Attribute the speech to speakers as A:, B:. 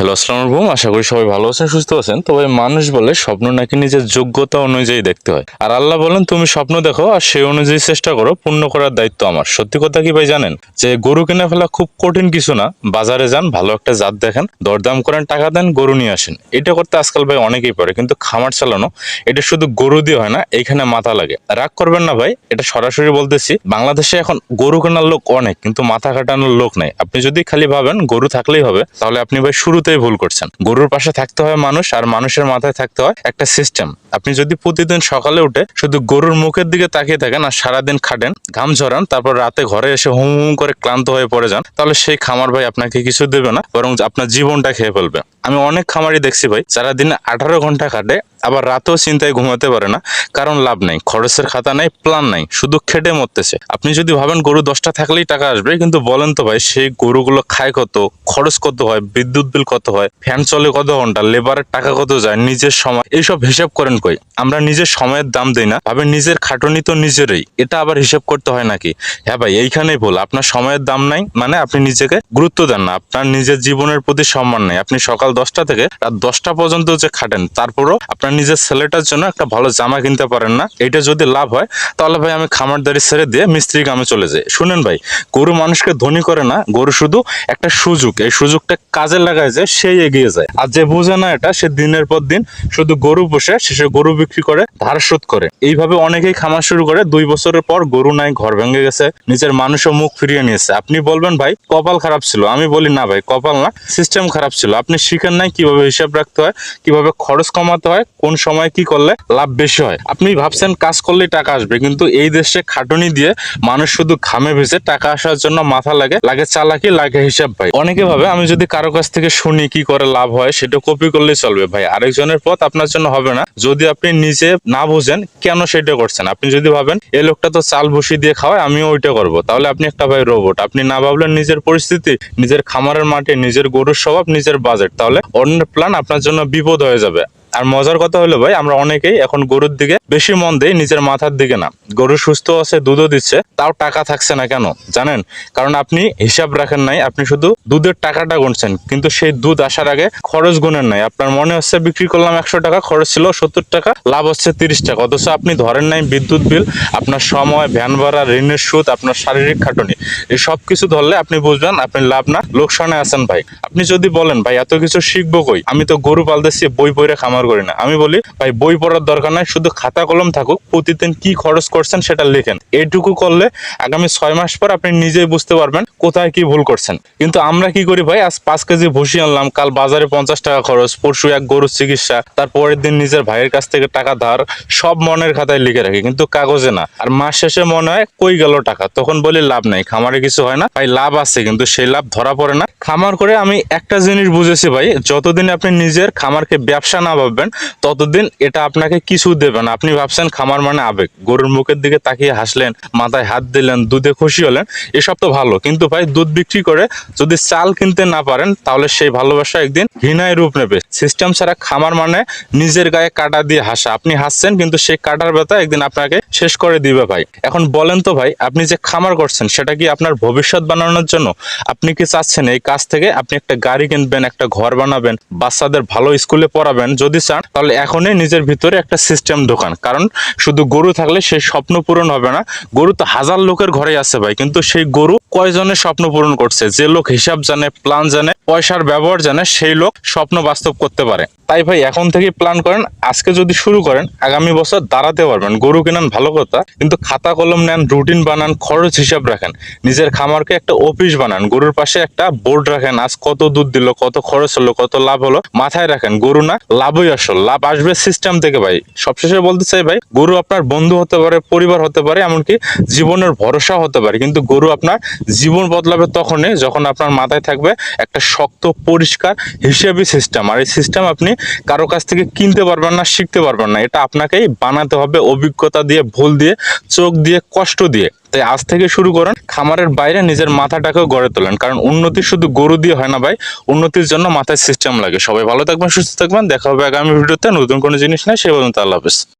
A: Hello আসসালামু আলাইকুম আশা করি সবাই ভালো আছেন, সুস্থ আছেন। তবে মানুষ বলে স্বপ্ন নাকি নিজের যোগ্যতা অনুযায়ী দেখতে হয়। আর আল্লাহ বলেন, তুমি স্বপ্ন দেখো আর সেই অনুযায়ী চেষ্টা করো। পূর্ণ করার দায়িত্ব আমার। সত্যি কথা কি ভাই জানেন? যে গরু কিনে ফেলা খুব কঠিন কিছু না। বাজারে যান, ভালো একটা জাত দেখেন, দরদাম করেন, টাকা দেন, গরু নিয়ে আসেন। এটা করতে আজকাল ভাই অনেকেই পারে, কিন্তু খামার চালানো, এটা শুধু গরু দিয়ে হয় না এখানে মাথা লাগে। রাগ করবেন না ভাই, এটা সরাসরি বলতেছি, বাংলাদেশে এখন গরু কেনার লোক অনেক, কিন্তু মাথা কাটানোর লোক নাই। আপনি যদি খালি ভাবেন, গরু থাকলেই হবে, তাহলে আপনি ভাই শুরুতেই ভুল করছেন। গরুর পাশে থাকতে হয় মানুষ আর মানুষের মাথায় থাকতে হয় একটা সিস্টেম আপনি যদি প্রতিদিন সকালে উঠে শুধু গরুর মুখের দিকে তাকিয়ে থাকেন আর সারাদিন খাটেন, ঘাম ঝরান, তারপর রাতে ঘরে এসে হুম হুম করে ক্লান্ত হয়ে পড়ে যান, তাহলে সেই খামার ভাই আপনাকে কিছু দেবে না, বরং আপনার জীবনটা খেয়ে ফেলবে। আমি অনেক খামারি দেখছি ভাই, যারা দিনে আঠারো ঘণ্টা খাটে, আবার রাতেও চিন্তায় ঘুমাতে পারে না। কারণ লাভ নাই, খরচের খাতা নাই প্ল্যান নাই, শুধু খেটে মরতেছে। আপনি যদি ভাবেন গরু দশটা থাকলেই টাকা আসবে, কিন্তু বলেন তো ভাই, সেই গরুগুলো খায় কত, খরচ কত হয়, বিদ্যুৎ বিল কত হয়, ফ্যান চলে কত ঘণ্টা, লেবারের টাকা কত যায়, নিজের সময়, এইসব হিসাব করেন কই? আমরা নিজের সময়ের দাম দিই না, ভাবে নিজের খাটনি তো নিজেরই, এটা আবার হিসাব করতে হয় নাকি? হ্যাঁ ভাই, এইখানেই ভুল, আপনার সময়ের দাম নাই মানে আপনি নিজেকে গুরুত্ব দেন না, আপনার নিজের জীবনের প্রতি সম্মান নাই, আপনি সকাল দশটা থেকে রাত দশটা পর্যন্ত যে খাটেন, তারপরও আপনার নিজের ছেলেটার জন্য একটা ভালো জামা কিনতে পারেন না। এটা যদি লাভ হয়, তাহলে ভাই আমি খামারদারি ছেড়ে দিয়ে মিস্ত্রি কামে চলে যাই। শুনেন ভাই, গরু মানুষকে ধনী করে না, গরু শুধু একটা সুযোগ। এই সুযোগটা কাজে লাগায় যে সেই এগিয়ে যায়। আর যে বোঝে না এটা, সে দিনের পর দিন শুধু গরু বসে শেষে গরু বিক্রি করে, ধার শোধ করে। এইভাবে অনেকেই খামার শুরু করে, দুই বছরের পর গরু নাই, ঘর ভেঙে গেছে, নিজের মানুষও মুখ ফিরিয়ে নিয়েছে। আপনি বলবেন ভাই, কপাল খারাপ ছিল। আমি বলি না ভাই, কপাল না সিস্টেম খারাপ ছিল। আপনি শিখেন নাই, কীভাবে হিসাব রাখতে হয়, কীভাবে খরচ কমাতে হয়, কোন সময় কি করলে লাভ বেশি হয়। আপনি ভাবছেন কাজ করলেই টাকা আসবে, কিন্তু এই দেশে খাটুনি দিয়ে মানুষ শুধু ঘামে ভেসে টাকা আসার জন্য মাথা লাগে লাগে চালাকি, লাগে হিসাব ভাই। অনেকে ভাবে, আমি যদি কারও কাছ থেকে শুনি কি করে লাভ হয়, সেটা কপি করলেই চলবে ভাই। আরেকজনের পথ আপনার জন্য হবে না। যদি আপনি নিজে না বুঝেন, কেন সেটা করছেন? আপনি যদি ভাবেন এই লোকটা তো চাল ভুসি দিয়ে খাওয়ায়, আমিও ওইটা করব। তাহলে আপনি একটা ভাই রোবট আপনি না ভাবলেন নিজের পরিস্থিতি, নিজের খামারের মাঠে নিজের গরুর স্বভাব, নিজের বাজেট তাহলে অন্যের প্ল্যান আপনার জন্য বিপদ হয়ে যাবে। আর মজার কথা হলো ভাই, আমরা অনেকেই এখন গরুর দিকে বেশি মন দেই, নিজের মাথার দিকে না। গরু সুস্থ আছে, দুধও দিচ্ছে, তাও টাকা থাকছে না কেন? জানেন? কারণ আপনি হিসাব রাখেন নাই, আপনি শুধু দুধের টাকাটা গুনছেন, কিন্তু সেই দুধ আসার আগে খরচ গুনেন নাই। আপনার মনে হচ্ছে বিক্রি করলাম একশো টাকা, খরচ ছিল সত্তর টাকা, লাভ হচ্ছে তিরিশ টাকা। অথচ আপনি ধরেন নাই বিদ্যুৎ বিল, আপনার সময়, ভ্যান ভাড়া, ঋণের সুদ, আপনার শারীরিক খাটনি। এই সব কিছু ধরলে আপনি বুঝবেন, আপনি লাভ না, লোকসানে আছেন ভাই। আপনি যদি বলেন, ভাই, এত কিছু শিখব কই? আমি তো গরু পালতেছি, বই পড়ে খামার করি না। আমি বলি, ভাই, বই পড়ার দরকার নাই, শুধু খাতা কলম থাকুক, প্রতিদিন কি খরচ করছেন সেটা লেখেন। এইটুকু করলে আগামী ছয় মাস পর আপনি নিজেই বুঝতে পারবেন কোথায় কি ভুল করছেন। কিন্তু আমরা কি করি ভাই, আজ পাঁচ কেজি ভুসি আনলাম, কাল বাজারে পঞ্চাশ টাকা খরচ, পরশু এক গরুর চিকিৎসা তারপরের দিন নিজের ভাইয়ের কাছ থেকে টাকা ধার, সব মনের খাতায় লিখে রাখি, কিন্তু কাগজে না। আর মাস শেষে মনে হয়, কই গেল টাকা? তখন বলি, লাভ নাই, খামারে কিছু হয় না। ভাই, লাভ আছে, কিন্তু সেই লাভ ধরা পড়ে না। খামার করে আমি একটা জিনিস বুঝেছি ভাই, যতদিন আপনি নিজের খামারকে ব্যবসা না ভাববেন ততদিন এটা আপনাকে কিছু দেবে না। আপনি ভাবছেন খামার মানে আবেগ। গরুর মুখের দিকে তাকিয়ে হাসলেন, মাথায় হাত দিলেন, দুধে খুশি হলেন, এসব তো ভালো। কিন্তু ভাই, দুধ বিক্রি করে যদি চাল কিনতে না পারেন, তাহলে সেই ভালোবাসা একদিন ঘৃণায় রূপ নেবে। সিস্টেম ছাড়া খামার মানে নিজের গায়ে কাটা দিয়ে হাসা। আপনি হাসছেন, কিন্তু সেই কাটার ব্যথা একদিন আপনাকে শেষ করে দিবে ভাই। এখন বলেন তো ভাই, আপনি যে খামার করছেন, সেটা কি আপনার ভবিষ্যৎ বানানোর জন্য? আপনি কি চাচ্ছেন এই কাজ থেকে আপনি একটা গাড়ি কিনবেন, একটা ঘর বানাবেন, বাচ্চাদের ভালো স্কুলে পড়াবেন? যদি চান, তাহলে এখনই নিজের ভিতরে একটা সিস্টেম ঢোকান। কারণ শুধু গরু থাকলে সেই স্বপ্ন পূরণ হবে না। গরু তো হাজার লোকের ঘরে আছে ভাই, কিন্তু সেই গরু কয়জনের স্বপ্ন পূরণ করছে? যে লোক হিসাব জানে প্ল্যান জানে, পয়সার ব্যবহার জানে, সেই লোক স্বপ্ন বাস্তব করতে পারে। তাই ভাই, এখন থেকে প্ল্যান করেন, আজকে যদি শুরু করেন, আগামী বছর দাঁড়াতে পারবেন। গরু কেনান ভালো কথা, কিন্তু খাতা কলম নেন রুটিন বানান, খরচ হিসাব রাখেন। নিজের খামারকে একটা অফিস বানান, গরুর পাশে একটা বোর্ড রাখেন, আজ কত দুধ দিল, কত খরচ হলো, কত লাভ হলো, মাথায় রাখেন। গরু না, লাভই আসল, লাভ আসবে সিস্টেম থেকে ভাই। সবশেষে বলতে চাই ভাই, গরু আপনার বন্ধু হতে পারে, পরিবার হতে পারে, এমনকি জীবনের ভরসা হতে পারে। কিন্তু গরু আপনার জীবন বদলাবে তখনই যখন আপনার মাথায় থাকবে একটা শক্ত, পরিষ্কার হিসেবি সিস্টেম আর এই সিস্টেম আপনি কারও কাছ থেকে কিনতে পারবেন না, শিখতে পারবেন না। এটা আপনাকেই বানাতে হবে অভিজ্ঞতা দিয়ে, ভুল দিয়ে, চোখ দিয়ে, কষ্ট দিয়ে। তাই আজ থেকে শুরু করেন খামারের বাইরে নিজের মাথাটাকেও গড়ে তোলেন। কারণ উন্নতি শুধু গরু দিয়ে হয় না ভাই, উন্নতির জন্য মাথায় সিস্টেম লাগে। সবাই ভালো থাকবেন, সুস্থ থাকবেন। দেখা হবে আগামী ভিডিওতে। নতুন কোনো জিনিস নেই, সে পর্যন্ত আল্লাহ